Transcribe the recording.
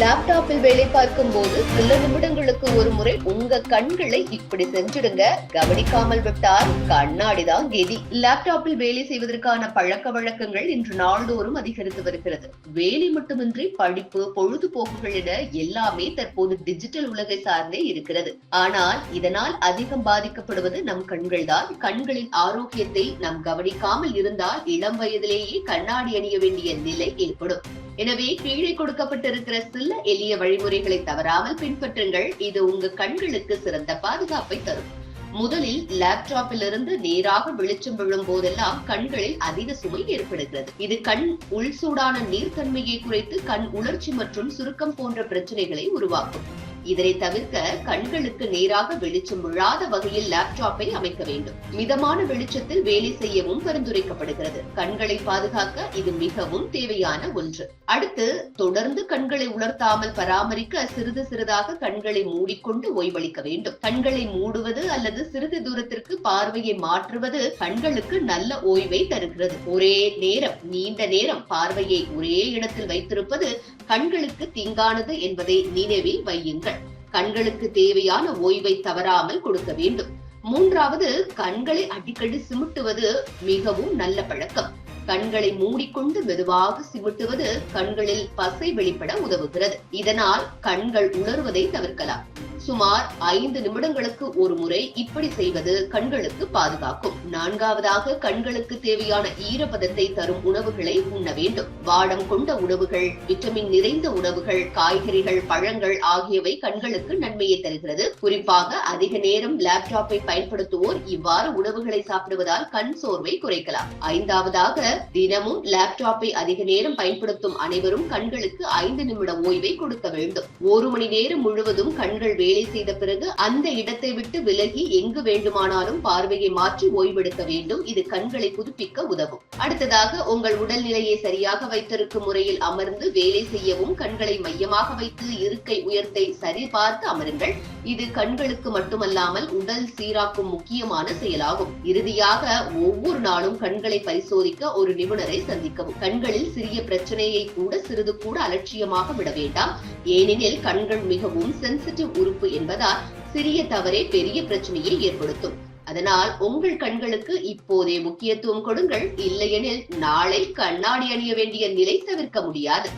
லேப்டாப்பில் வேலை பார்க்கும் போது சில நிமிடங்களுக்கு ஒரு முறை உங்க கண்களை இப்படி செஞ்சிடுங்க. கவனிக்காமல் விட்டால் கண்ணாடிதான் கெதி. லேப்டாப்பில் வேலை செய்வதற்கான பழக்க வழக்கங்கள் இன்று நாள்தோறும் அதிகரித்து வருகிறது. வேலை மட்டுமின்றி படிப்பு பொழுதுபோக்குகள் என எல்லாமே தற்போது டிஜிட்டல் உலகை சார்ந்தே இருக்கிறது. ஆனால் இதனால் அதிகம் பாதிக்கப்படுவது நம் கண்கள் தான் கண்களின் ஆரோக்கியத்தை நாம் கவனிக்காமல் இருந்தால் இளம் வயதிலேயே கண்ணாடி அணிய வேண்டிய நிலை ஏற்படும். எனவே கீழே கொடுக்கப்பட்டிருக்கிற சில எளிய வழிமுறைகளை தவறாமல் பின்பற்றுங்கள். இது உங்க கண்களுக்கு சிறந்த பாதுகாப்பை தரும். முதலில் லேப்டாப்பில் இருந்து நேராக வெளிச்சம் விழும் போதெல்லாம் கண்களில் அதிக சுமை ஏற்படுகிறது. இது கண் உள்சூடான நீர்த்தன்மையை குறைத்து கண் உணர்ச்சி மற்றும் சுருக்கம் போன்ற பிரச்சனைகளை உருவாக்கும். இதனை தவிர்க்க கண்களுக்கு நேராக வெளிச்சம் விழாத வகையில் லேப்டாப்பை அமைக்க வேண்டும். மிதமான வெளிச்சத்தில் வேலை செய்யவும் பரிந்துரைக்கப்படுகிறது. கண்களை பாதுகாக்க இது மிகவும் தேவையான ஒன்று. அடுத்து தொடர்ந்து கண்களை உலர்த்தாமல் பராமரிக்க சிறிது சிறிதாக கண்களை மூடிக்கொண்டு ஓய்வளிக்க வேண்டும். கண்களை மூடுவது அல்லது சிறிது தூரத்திற்கு பார்வையை மாற்றுவது கண்களுக்கு நல்ல ஓய்வை தருகிறது. ஒரே நேரம் நீண்ட நேரம் பார்வையை ஒரே இடத்தில் வைத்திருப்பது கண்களுக்கு தீங்கானது என்பதை நினைவில் வையுங்கள். கண்களுக்கு தேவையான ஓய்வை தவறாமல் கொடுக்க வேண்டும். மூன்றாவது கண்களை அடிக்கடி சிமிட்டுவது மிகவும் நல்ல பழக்கம். கண்களை மூடிக்கொண்டு மெதுவாக சிமிட்டுவது கண்களில் பசை வெளிப்பட உதவுகிறது. இதனால் கண்கள் உணர்வதை தவிர்க்கலாம். சுமார் ஐந்து நிமிடங்களுக்கு ஒரு முறை இப்படி செய்வது கண்களுக்கு பாதுகாக்கும். நான்காவதாக கண்களுக்கு தேவையான ஈரப்பதத்தை தரும் உணவுகளை உண்ண வேண்டும். வாடம் கொண்ட உணவுகள் விட்டமின் நிறைந்த உணவுகள் காய்கறிகள் பழங்கள் ஆகியவை கண்களுக்கு நன்மையை தருகிறது. குறிப்பாக அதிக நேரம் லேப்டாப்பை பயன்படுத்துவோர் இவ்வாறு உணவுகளை சாப்பிடுவதால் கண் சோர்வை குறைக்கலாம். ஐந்தாவதாக தினமும் லேப்டாப்பை அதிக நேரம் பயன்படுத்தும் அனைவரும் கண்களுக்கு ஐந்து நிமிட ஓய்வை கொடுக்க வேண்டும். ஒரு மணி நேரம் முழுவதும் கண்கள் வேலை செய்த பிறகு அந்த இடத்தை விட்டு விலகி எங்கு வேண்டுமானாலும் பார்வையை மாற்றி ஓய்வு ஓய்வெடுக்க வேண்டும். இது கண்களை புதுப்பிக்க உதவும். அடுத்ததாக உங்கள் உடல்நிலையை சரியாக வைத்திருக்கும் முறையில் அமர்ந்து வேலை செய்யவும் கண்களை மையமாக வைத்து இருக்கை உயர்த்தை சரிபார்த்து அமருங்கள். இது கண்களுக்கு மட்டுமல்லாமல் உடல் சீராக்கும் முக்கியமான செயலாகும். இறுதியாக ஒவ்வொரு நாளும் கண்களை பரிசோதிக்க ஒரு நிபுணரை சந்திக்கவும். கண்களில் சிறிய பிரச்சனையை கூட சிறிது கூட அலட்சியமாக விட வேண்டாம். ஏனெனில் கண்கள் மிகவும் சென்சிட்டிவ் உறுப்பு என்பதால் சிறிய தவறே பெரிய பிரச்சனையை ஏற்படுத்தும். அதனால் உங்கள் கண்களுக்கு இப்போதே முக்கியத்துவம் கொடுங்கள். இல்லையெனில் நாளை கண்ணாடி அணிய வேண்டிய நிலை தவிர்க்க முடியாது.